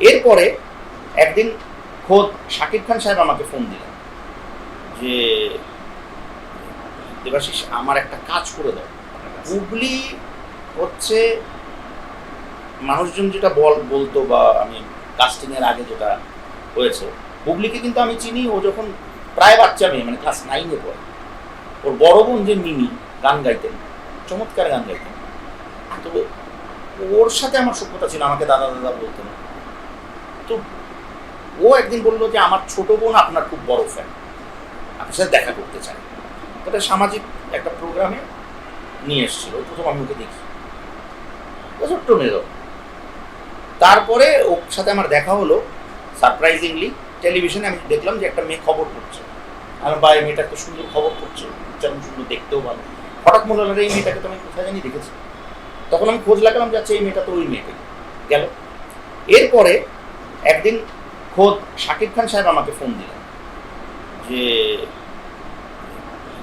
এরপরে একদিন খোদ শাকিব খান সাহেব আমাকে ফোন দিলেন যে, দেবাশিস, আমার একটা কাজ করে দাও। হুগলি হচ্ছে মানুষজন যেটা বল, বলতো বা আমি কাস্টিং এর আগে যেটা হয়েছে, হুগলিকে কিন্তু আমি চিনি। ও যখন প্রায় বাচ্চা মেয়ে মানে ক্লাস নাইনে পড়ে, ওর বড় বোন যে মিমি, গান গাইতেন, চমৎকার গান গাইতেন। তো ওর সাথে আমার সভ্যতা ছিল, আমাকে দাদা দাদা বলতেন। তো ও একদিন বলল যে আমার ছোট বোন আপনার খুব বড় ফ্যান আপনার সাথে দেখা করতে চায় ওটা সামাজিক একটা প্রোগ্রামে নিয়ে এসেছিল। প্রথম আমি ওকে দেখি। ছোট্ট মেয়ে তারপরে ওর সাথে আমার দেখা হলো। সারপ্রাইজিংলি টেলিভিশনে আমি দেখলাম যে একটা মেয়ে খবর করছে। আমার ভাই, মেয়েটা এত সুন্দর খবর করছে। যেমন সুন্দর দেখতেও ভালো। হঠাৎ মনে হলো এই মেয়েটাকে তো আমি কোথায় জানি দেখেছি। তখন আমি খোঁজ লাগালাম যাচ্ছে এই মেয়েটা তো ওই মেয়েটাই। গেল। এরপরে একদিন খোদ শাকিব খান সাহেব আমাকে ফোন দিলেন যে,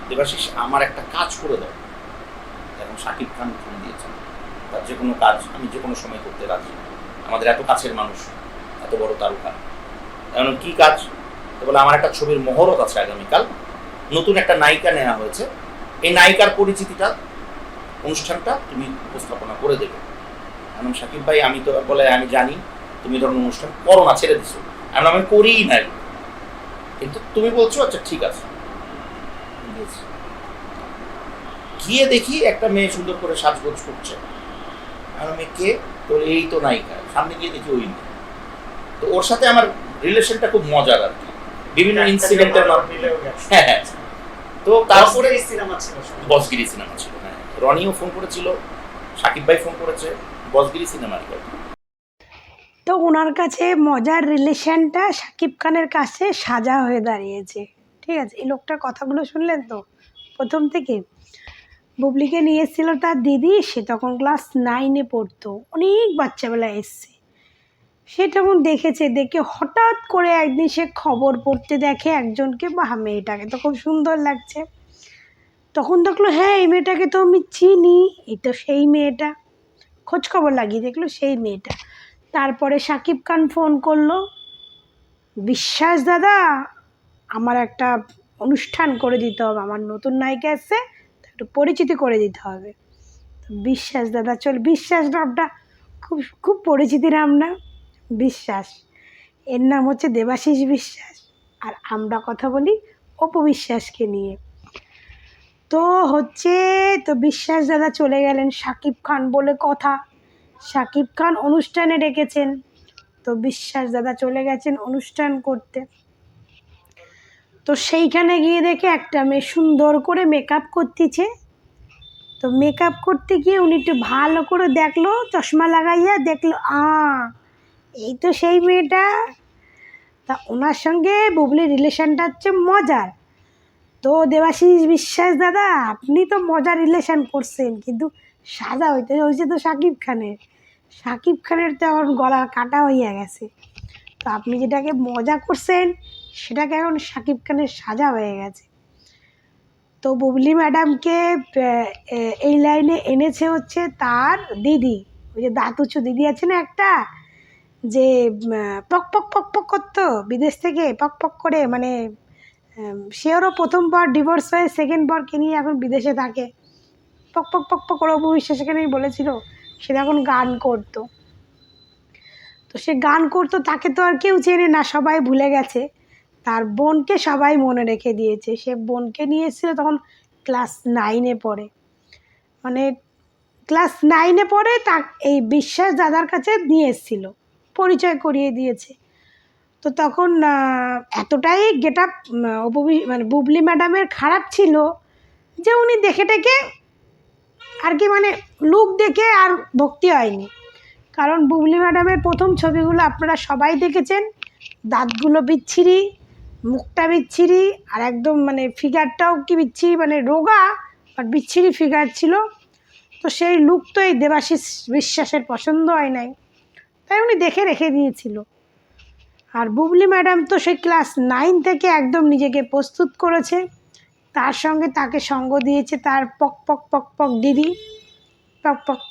দেবাশিস, আমার একটা কাজ করে দাও। এখন শাকিব খান ফোন দিয়েছেন। তার যে কোনো কাজ আমি যে কোনো সময় করতে রাজি। আমাদের এত কাছের মানুষ, এত বড় তারকা। এখন কি কাজ? বলে, আমার একটা ছবির মহরত আছে আগামীকাল। নতুন একটা নায়িকা নেওয়া হয়েছে। এই নায়িকার পরিচিতিটা, অনুষ্ঠানটা তুমি উপস্থাপনা করে দেবে। এখন সাকিব ভাই, আমি তো বলে, আমি জানি তুমি ধরুন অনুষ্ঠান করো না ছেড়ে দিছো। এখন আমি করিই নাই। কিন্তু তুমি বলছো আচ্ছা ঠিক আছে। গিয়ে দেখি একটা মেয়ে সুন্দর করে সাজগোজ করছে। আর আমি কে? তো এই তো নায়িকা। সামনে গিয়ে দেখি ওই মেয়ে। তো ওর সাথে আমার রিলেশনটা খুব মজার আর কি। বিভিন্ন ইনসিডেন্টের হ্যাঁ হ্যাঁ। তো তারপরে সিনেমা ছিল বসগিরি সিনেমা ছিল হ্যাঁ। রনিও ফোন করেছিল সাকিব ভাই ফোন করেছে বসগিরি সিনেমার তো ওনার কাছে মজার রিলেশনটা শাকিব খানের কাছে সাজা হয়ে দাঁড়িয়েছে। ঠিক আছে? এই লোকটার কথাগুলো শুনলেন তো? প্রথম থেকে। বুবলিকে নিয়ে এসেছিল তার দিদি, সে তখন ক্লাস নাইনে পড়তো। অনেক বাচ্চাবেলায় এসছে। সে তখন দেখেছে, দেখে হঠাৎ করে একদিন সে খবর পড়তে দেখে একজনকে বা মেয়েটাকে তো খুব সুন্দর লাগছে। তখন দেখল হ্যাঁ এই মেয়েটাকে তো আমি চিনি। এই তো সেই মেয়েটা। খোঁজ খবর লাগিয়ে দেখল, সেই মেয়েটা। তারপরে সাকিব খান ফোন করল। বিশ্বাস দাদা, আমার একটা অনুষ্ঠান করে দিতে হবে, আমার নতুন নায়িকা এসছে একটু পরিচিতি করে দিতে হবে। বিশ্বাস দাদা, চল বিশ্বাস নামটা খুব খুব পরিচিতি নাম না বিশ্বাস। এর নাম হচ্ছে দেবাশিস বিশ্বাস, আর আমরা কথা বলি অপু বিশ্বাসকে নিয়ে। তো হচ্ছে, তো বিশ্বাস দাদা চলে গেলেন সাকিব খান বলে কথা। সাকিব খান অনুষ্ঠানে ডেকেছেন। তো বিশ্বাস দাদা চলে গেছেন অনুষ্ঠান করতে। তো সেইখানে গিয়ে দেখে একটা মেয়ে সুন্দর করে মেকআপ করতেছে। তো মেকআপ করতে গিয়ে উনি একটু ভালো করে দেখল, চশমা লাগাইয়া দেখল, আ, এই তো সেই মেয়েটা। তা ওনার সঙ্গে বুবলির রিলেশনটা হচ্ছে মজার। তো দেবাশিস বিশ্বাস দাদা, আপনি তো মজার রিলেশন করছেন, কিন্তু সাজা হইতে হয়েছে তো সাকিব খানের। সাকিব খানের তো এখন গলা কাটা হইয়া গেছে। তো আপনি যেটাকে মজা করছেন সেটাকে এখন সাকিব খানের সাজা হয়ে গেছে। তো বুবলি ম্যাডামকে এই লাইনে এনেছে হচ্ছে তার দিদি। ওই যে দাঁতুচু দিদি আছে না একটা যে পক পক পক পক করতো বিদেশ থেকে পক পক করে মানে উম, সেওরও প্রথমবার ডিভোর্স হয়ে সেকেন্ড বরকে নিয়ে এখন বিদেশে থাকে। পক পক পক পক বিশ্বাস এখানেই বলেছিল। সে তখন গান করতো। তো সে গান করতো, তাকে তো আর কেউ চেনে না, সবাই ভুলে গেছে। তার বোনকে সবাই মনে রেখে দিয়েছে। সে বোনকে নিয়ে এসেছিল তখন ক্লাস নাইনে পড়ে। মানে ক্লাস নাইনে পড়ে তা এই বিশ্বাস দাদার কাছে নিয়ে এসেছিল, পরিচয় করিয়ে দিয়েছে। তো তখন এতটাই গেট আপ মানে বুবলি ম্যাডামের খারাপ ছিল যে উনি দেখে টেকে আর কি মানে লুক দেখে আর ভক্তি হয়নি। কারণ বুবলি ম্যাডামের প্রথম ছবিগুলো আপনারা সবাই দেখেছেন। দাঁতগুলো বিচ্ছিরি, মুখটা বিচ্ছিরি, আর একদম মানে ফিগারটাও কি বিচ্ছিরি মানে রোগা আর বিচ্ছিরি ফিগার ছিল। তো সেই লুক তো এই দেবাশিস বিশ্বাসের পছন্দ হয় নাই। তাই উনি দেখে রেখে দিয়েছিল। আর বুবলি ম্যাডাম তো সেই ক্লাস নাইন থেকে একদম নিজেকে প্রস্তুত করেছে। তার সঙ্গে তাকে সঙ্গ দিয়েছে তার পক পক পক পক দিদি, পক পক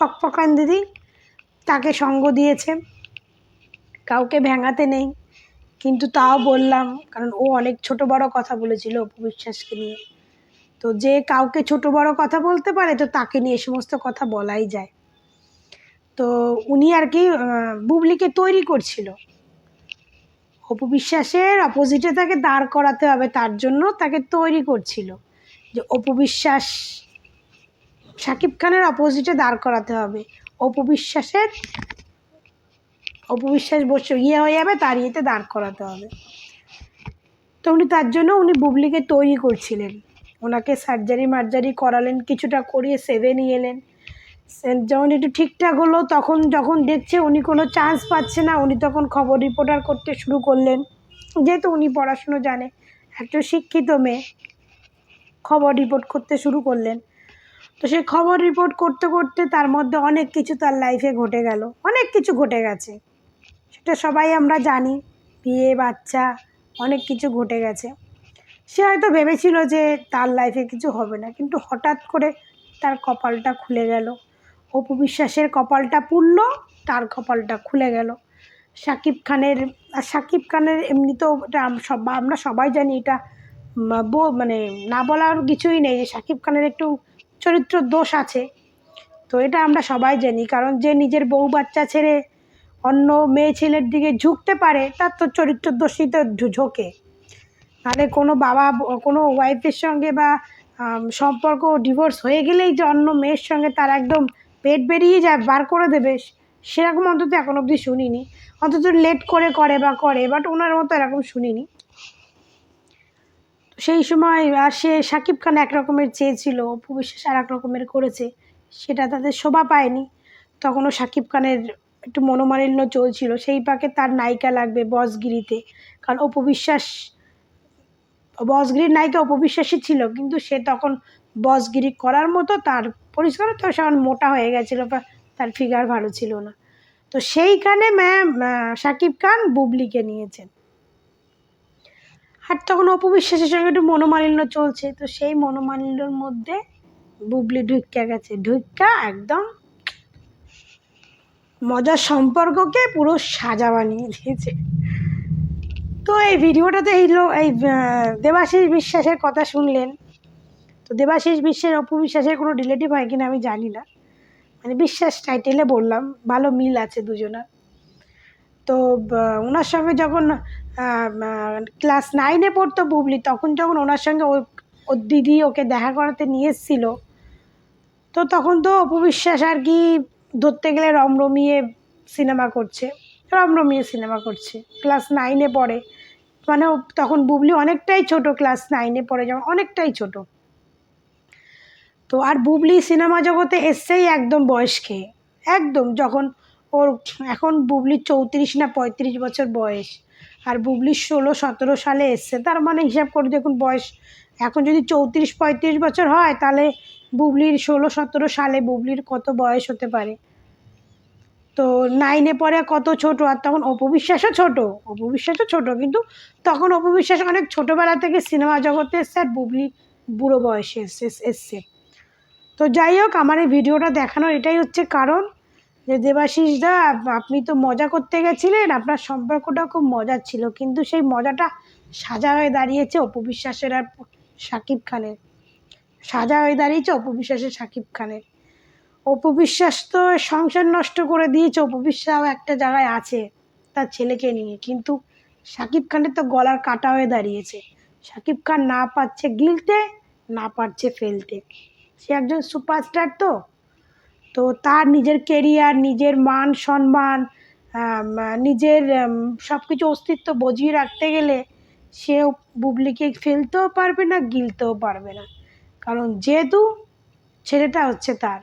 পক, পকান দিদি তাকে সঙ্গ দিয়েছে। কাউকে ভেঙাতে নেই। কিন্তু তাও বললাম, কারণ ও অনেক ছোট বড় কথা বলেছিল অপু বিশ্বাসকে নিয়ে। তো যে কাউকে ছোট বড় কথা বলতে পারে, তো তাকে নিয়ে সমস্ত কথা বলাই যায়। তো উনি আর কি বুবলিকে তৈরি করছিল। অপু বিশ্বাসের অপোজিটে তাকে দাঁড় করাতে হবে, তার জন্য তাকে তৈরি করছিল। যে অপু বিশ্বাস শাকিব খানের অপোজিটে দাঁড় করাতে হবে। অপু বিশ্বাসের অপু বিশ্বাস বসে ইয়ে হয়ে যাবে, তার ইয়েতে দাঁড় করাতে হবে। তো উনি তার জন্য উনি বুবলিকে তৈরি করছিলেন। ওনাকে সার্জারি মার্জারি করালেন, কিছুটা করিয়ে সেভে নিয়ে এলেন। যখন একটু ঠিকঠাক হলো, তখন যখন দেখছে উনি কোনো চান্স পাচ্ছে না, উনি তখন খবর রিপোর্টার করতে শুরু করলেন। যেহেতু উনি পড়াশুনো জানে একটা শিক্ষিত মেয়ে, খবর রিপোর্ট করতে শুরু করলেন। তো সে খবর রিপোর্ট করতে করতে তার মধ্যে অনেক কিছু তার লাইফে ঘটে গেল। অনেক কিছু ঘটে গেছে। সেটা সবাই আমরা জানি, বিয়ে, বাচ্চা, অনেক কিছু ঘটে গেছে। সে হয়তো ভেবেছিল যে তার লাইফে কিছু হবে না, কিন্তু হঠাৎ করে তার কপালটা খুলে গেল। অপু বিশ্বাসের কপালটা পুড়ল, তার কপালটা খুলে গেল। শাকিব খানের, আর শাকিব খানের এমনিতেও এটা সব, আমরা সবাই জানি এটা মানে না বলার কিছুই নেই যে শাকিব খানের একটু চরিত্র দোষ আছে। তো এটা আমরা সবাই জানি, কারণ যে নিজের বউ বাচ্চা ছেড়ে অন্য মেয়ে ছেলের দিকে ঝুঁকতে পারে, তার তো চরিত্র দোষই তো ঝোঁকে। তাহলে কোনো বাবা, কোনো ওয়াইফের সঙ্গে বা সম্পর্ক ডিভোর্স হয়ে গেলেই যে অন্য মেয়ের সঙ্গে তার একদম পেট বেরিয়ে যায়, বার করে দেবে। সেরকম অন্তত এখন অবধি শুনিনি। অন্তত লেট করে করে বা করে বাট ওনার মতো এরকম শুনিনি। সেই সময় আর সে সাকিব খান এক রকমের চেয়েছিল, অপু বিশ্বাস আর এক রকমের করেছে, সেটা তাদের শোভা পায়নি। তখনও সাকিব খানের একটু মনোমালিন্য চলছিল, সেই পাকে তার নায়িকা লাগবে বসগিরিতে। কারণ অপু বিশ্বাস, বসগিরির নায়িকা অপবিশ্বাসী ছিল, কিন্তু সে তখন বসগিরি করার মতো তার পরিষ্কার তো সে এখন মোটা হয়ে গেছিল বা তার ফিগার ভালো ছিল না। তো সেইখানে ম্যাম শাকিব খান বুবলিকে নিয়েছেন। আর তখন অপবিশ্বাসের সঙ্গে একটু মনোমালিন্য চলছে, তো সেই মনোমালিন্যর মধ্যে বুবলি ঢুক্কা গেছে। ঢুক্কা একদম মজার সম্পর্ককে পুরো সাজা বানিয়ে দিয়েছে। তো এই ভিডিওটাতে এই এই দেবাশিস বিশ্বাসের কথা শুনলেন। তো দেবাশিস বিশ্বের অপু বিশ্বাসের কোনো রিলেটিভ হয় কিনা আমি জানি না। মানে বিশ্বাস টাইটেলে বললাম, ভালো মিল আছে দুজনের। তো ওনার সঙ্গে যখন ক্লাস নাইনে পড়তো বুবলি, তখন যখন ওনার সঙ্গে ও ওর দিদি ওকে দেখা করাতে নিয়ে এসেছিল, তো তখন তো অপু বিশ্বাস আর কি ধরতে গেলে রমরমিয়ে সিনেমা করছে, রমরমিয়ে সিনেমা করছে ক্লাস নাইনে পড়ে। মানে তখন বুবলি অনেকটাই ছোট ক্লাস নাইনে পড়ে, যেমন অনেকটাই ছোট। তো আর বুবলি সিনেমা জগতে এসছেই একদম বয়সকে। একদম যখন ওর এখন বুবলির চৌত্রিশ না পঁয়ত্রিশ বছর বয়স। আর বুবলির ষোলো, সতেরো সালে এসছে। তার মানে হিসাব করে দেখুন বয়স এখন যদি চৌত্রিশ, পঁয়ত্রিশ বছর হয়, তাহলে বুবলির ষোলো, সতেরো সালে বুবলির কত বয়স হতে পারে? তো নাইনে পরে কত ছোট? আর তখন অপবিশ্বাসও ছোট। অপবিশ্বাসও ছোট, কিন্তু তখন অপবিশ্বাস অনেক ছোটোবেলা থেকে সিনেমা জগতে এসছে, আর বুবলি বুড়ো বয়সে এসছে। তো যাই হোক, আমার এই ভিডিওটা দেখানোর এটাই হচ্ছে কারণ যে দেবাশিস দা, আপনি তো মজা করতে গেছিলেন, আপনার সম্পর্কটা খুব মজার ছিল, কিন্তু সেই মজাটা সাজা হয়ে দাঁড়িয়েছে অপবিশ্বাসের আর সাকিব খানের। সাজা হয়ে দাঁড়িয়েছে অপবিশ্বাসের সাকিব খানের। অপবিশ্বাস তো সংসার নষ্ট করে দিয়েছে অপবিশ্বাসও একটা জায়গায় আছে তার ছেলেকে নিয়ে, কিন্তু সাকিব খানের তো গলার কাটা হয়ে দাঁড়িয়েছে। সাকিব খান না পাচ্ছে গিলতে, না পারছে ফেলতে। সে একজন সুপারস্টার তো। তো তার নিজের কেরিয়ার নিজের মান সম্মান নিজের সব কিছু অস্তিত্ব বজিয়ে রাখতে গেলে সে বুবলিকে ফেলতেও পারবে না, গিলতেও পারবে না। কারণ যেহেতু ছেলেটা হচ্ছে তার,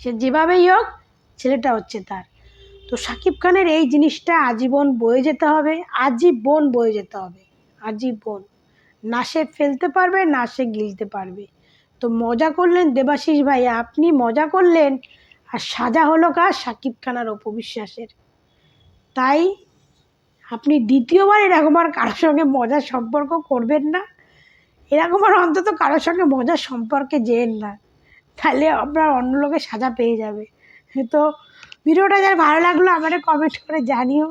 সে যেভাবেই হোক ছেলেটা হচ্ছে তার। তো সাকিব খানের এই জিনিসটা আজীবন বয়ে যেতে হবে, আজীবন বয়ে যেতে হবে, আজীবন। না সে ফেলতে পারবে, না সে গিলতে পারবে। তো মজা করলেন দেবাশিস ভাই, আপনি মজা করলেন। আর সাজা হলো কার? সাকিব খান আর অপবিশ্বাসের তাই আপনি দ্বিতীয়বার এরকম আর কারোর সঙ্গে মজার সম্পর্ক করবেন না। এরকম আর অন্তত কারোর সঙ্গে মজার সম্পর্কে যেন না। তাহলে আপনার অন্য লোকে সাজা পেয়ে যাবে। তো ভিডিওটা যার ভালো লাগল আমাদের কমেন্ট করে জানিও।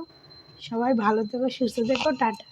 সবাই ভালো থেকো, সুস্থ থেকো, টাটা।